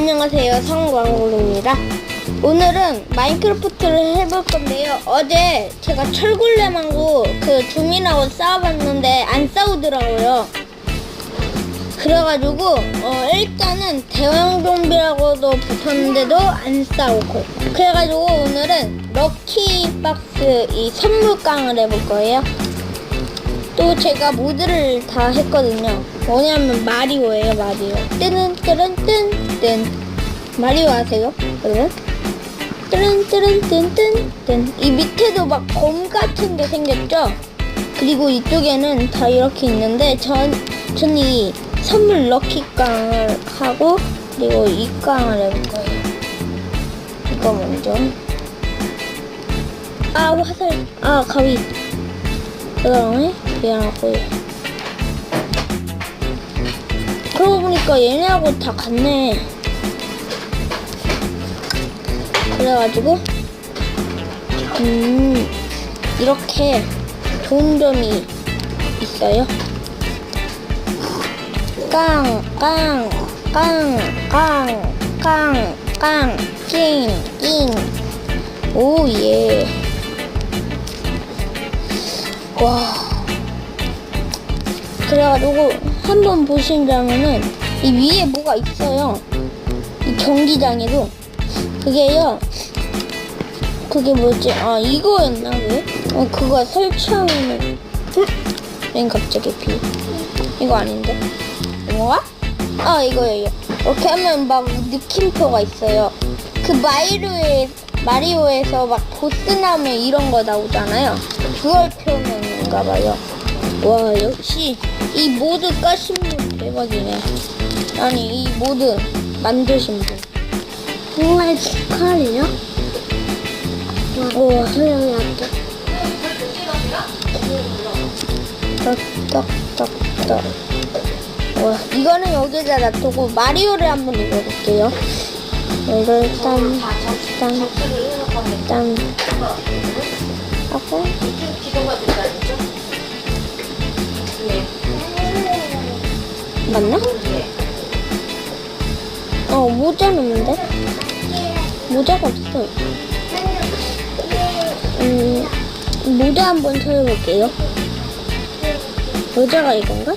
안녕하세요. 성광골입니다. 오늘은 마인크래프트를 해볼 건데요. 어제 제가 철골렘하고 그 주민하고 싸워봤는데 안 싸우더라고요. 그래가지고 어, 일단은 대형 좀비라고도 붙었는데도 안 싸우고. 그래가지고 오늘은 럭키 박스 이 선물깡을 해볼 거예요. 또 제가 모드를 다 했거든요. 뭐냐면 마리오예요, 마리오. 뜨는 뜨는 뜬 뜬 마리오 아세요? 여러분? 뜨는 뜨는 뜬뜬 뜬 이 밑에도 막 검 같은 게 생겼죠? 그리고 이쪽에는 다 이렇게 있는데 전, 전 이 선물 럭키 깡을 하고 그리고 이 깡을 해볼 거예요. 이거 먼저. 아, 화살. 아, 가위. 그 다음에 얘하고 그러고 보니까 얘네하고 다 같네. 그래가지고 음 이렇게 좋은 점이 있어요. 깡 깡 깡 깡 깡깡 오예. 와. 그래가지고 한번 보신다면은 이 위에 뭐가 있어요. 이 경기장에도 그게요. 그게 뭐지? 아 이거였나 그게? 어 그거 설치하면은 웬 갑자기 비? 이거 아닌데? 뭐가? 아 이거예요. 이렇게 하면 막 느낌표가 있어요. 그 마리오에 마리오에서 막 보스 나오면 이런 거 나오잖아요. 그걸 표현하는가 봐요. 와 역시 이 모드 까신 분 대박이네. 아니 이 모드 만드신 분. 정말 축하해요. 우와 소영이한테. 딱딱딱딱. 와 이거는 여기다 놔두고 마리오를 한번 읽어볼게요. 이걸 딴, 딴, 딴. 하고 맞나? 어 모자는 없는데? 모자가 없어. 음 모자 한번 찾아볼게요. 모자가 이건가?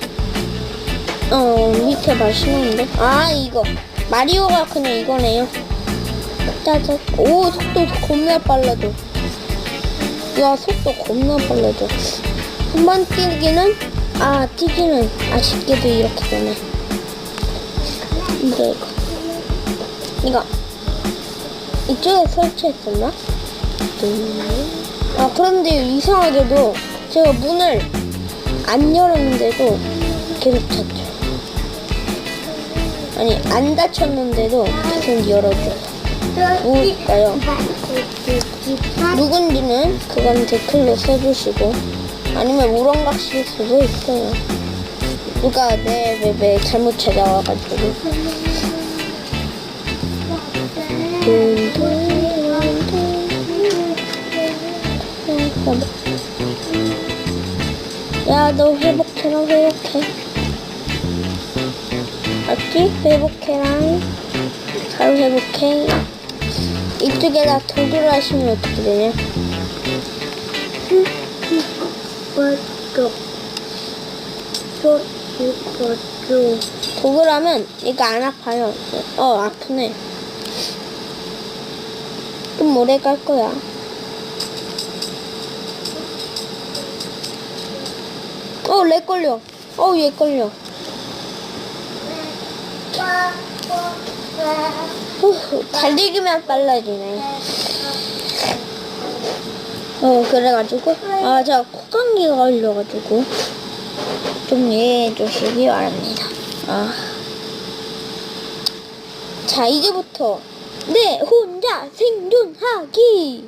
어 밑에 맛있는데? 아 이거 마리오가 그냥 이거네요. 짜잔. 오 속도 겁나 빨라져. 야 속도 겁나 빨라져. 한 번 뛰기는 아 뛰기는 아쉽게도 이렇게 되네. 이거 이거 이거 이쪽에 설치했었나? 아 그런데 이상하게도 제가 문을 안 열었는데도 계속 닫죠. 아니 안 닫혔는데도 계속 열어줘요. 누굴까요? 누군지는 그건 댓글로 써주시고 아니면 우렁각실 수도 있어요. 누가 내 맵에 잘못 찾아와가지고. 야, 너 회복해라, 회복해. 알지? 회복해라. 잘 회복해. 이쪽에다 도구를 하시면 어떻게 되냐? 이것도. 또 이것도. 도구를 하면 이거 안 아파요. 어, 아프네. 좀 오래 갈 거야. 어, 렉 걸려. 어, 얘 걸려. 후, 달리기만 빨라지네. 어, 그래가지고, 아, 제가 코감기가 걸려가지고, 좀 이해해 주시기 바랍니다. 아. 자, 이제부터, 네, 혼자 생존하기!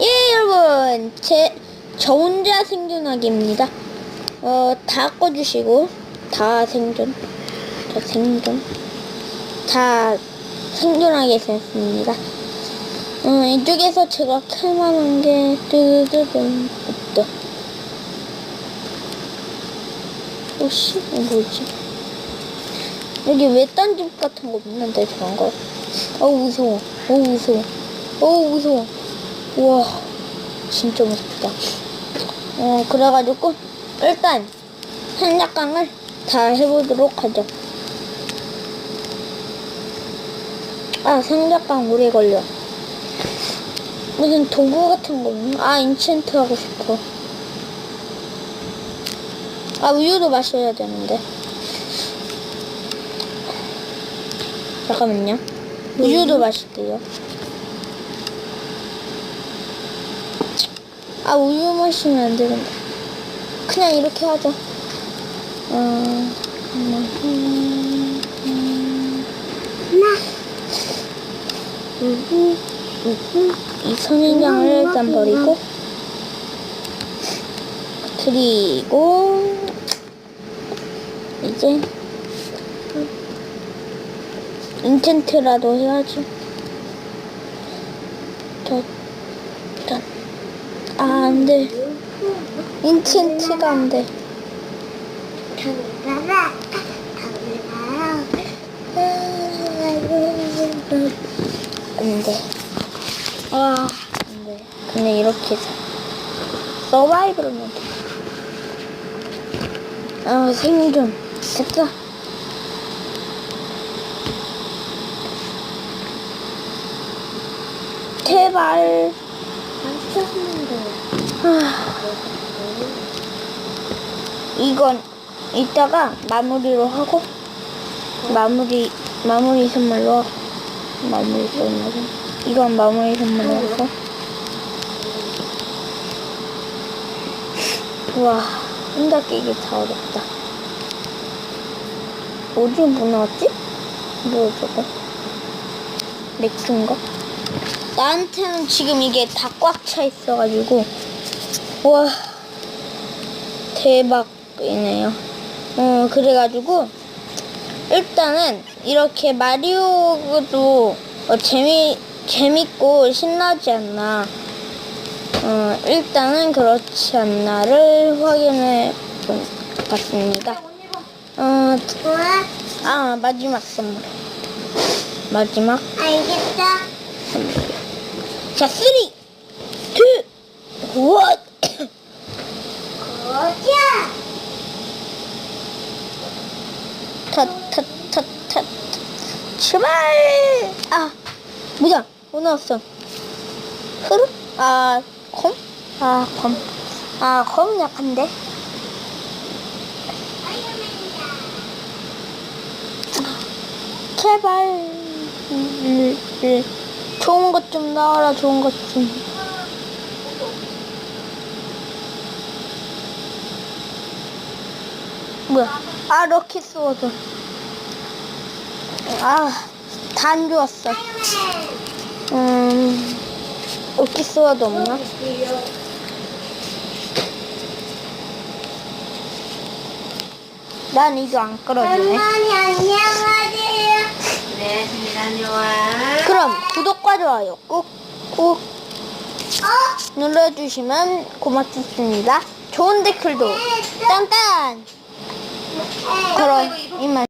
예, 여러분. 제, 저 혼자 생존하기입니다. 어, 다 꺼주시고, 다 생존. 자, 생존. 다 생존하겠습니다. 어, 이쪽에서 제가 캘만한 게 뜨드든 없다. 오씨, 어, 뭐지? 여기 외딴 집 같은 거 없는데 저런 거. 어우 무서워. 어우 무서워. 어우 무서워. 우와 진짜 무섭다. 어 그래가지고 일단 한약강을 다 해보도록 하죠. 아 상작강 오래 걸려. 무슨 도구 같은 거 없나? 아 인챈트 하고 싶어. 아 우유도 마셔야 되는데. 잠깐만요. 우유도 마실게요. 아 우유 마시면 안 되는데. 그냥 이렇게 하자. 어, 음, 음, 나. 우후, 우후. 이 선인장을 일단 버리고 그리고 이제 인텐트라도 해야지. 저, 저, 아, 안 돼. 인텐트가 안 돼. 달려라, 달려라. 안 돼. 아, 안 돼. 그냥 이렇게 해서. 서바이벌만 돼. 아, 생존. 됐다. 제발. 안 썼는데. 아, 이건 이따가 마무리로 하고 마무리 마무리 선물로 마무리 선물로 이건 마무리 해서 우와 혼자 끼기 다 어렵다 어디 뭐 나왔지? 뭐야 저거 맥주인가? 나한테는 지금 이게 다 꽉 차 있어가지고 와 대박이네요. 어 그래가지고 일단은 이렇게 마리오도 어, 재미 재밌고 신나지 않나. 어 일단은 그렇지 않나를 확인해 봤습니다. 어? 아 마지막 선물. 마지막. 선물이요. 자, 3, 2, 1. 고자. 타타타타 출발 아 뭐야 뭐 나왔어. 흐르? 아검 아 검 아검 약한데? 제발 음, 음, 좋은 것 좀 나와라 좋은 것 좀. 뭐야? 아 럭키 스워드 아 다 안 좋았어 음 스워드 없나 난 이거 안 끌어주네 할머니 안녕하세요. 네, 다녀와. 그럼 구독과 좋아요 꾹꾹 어? 눌러주시면 고맙겠습니다 좋은 댓글도 딴딴 그럼 이만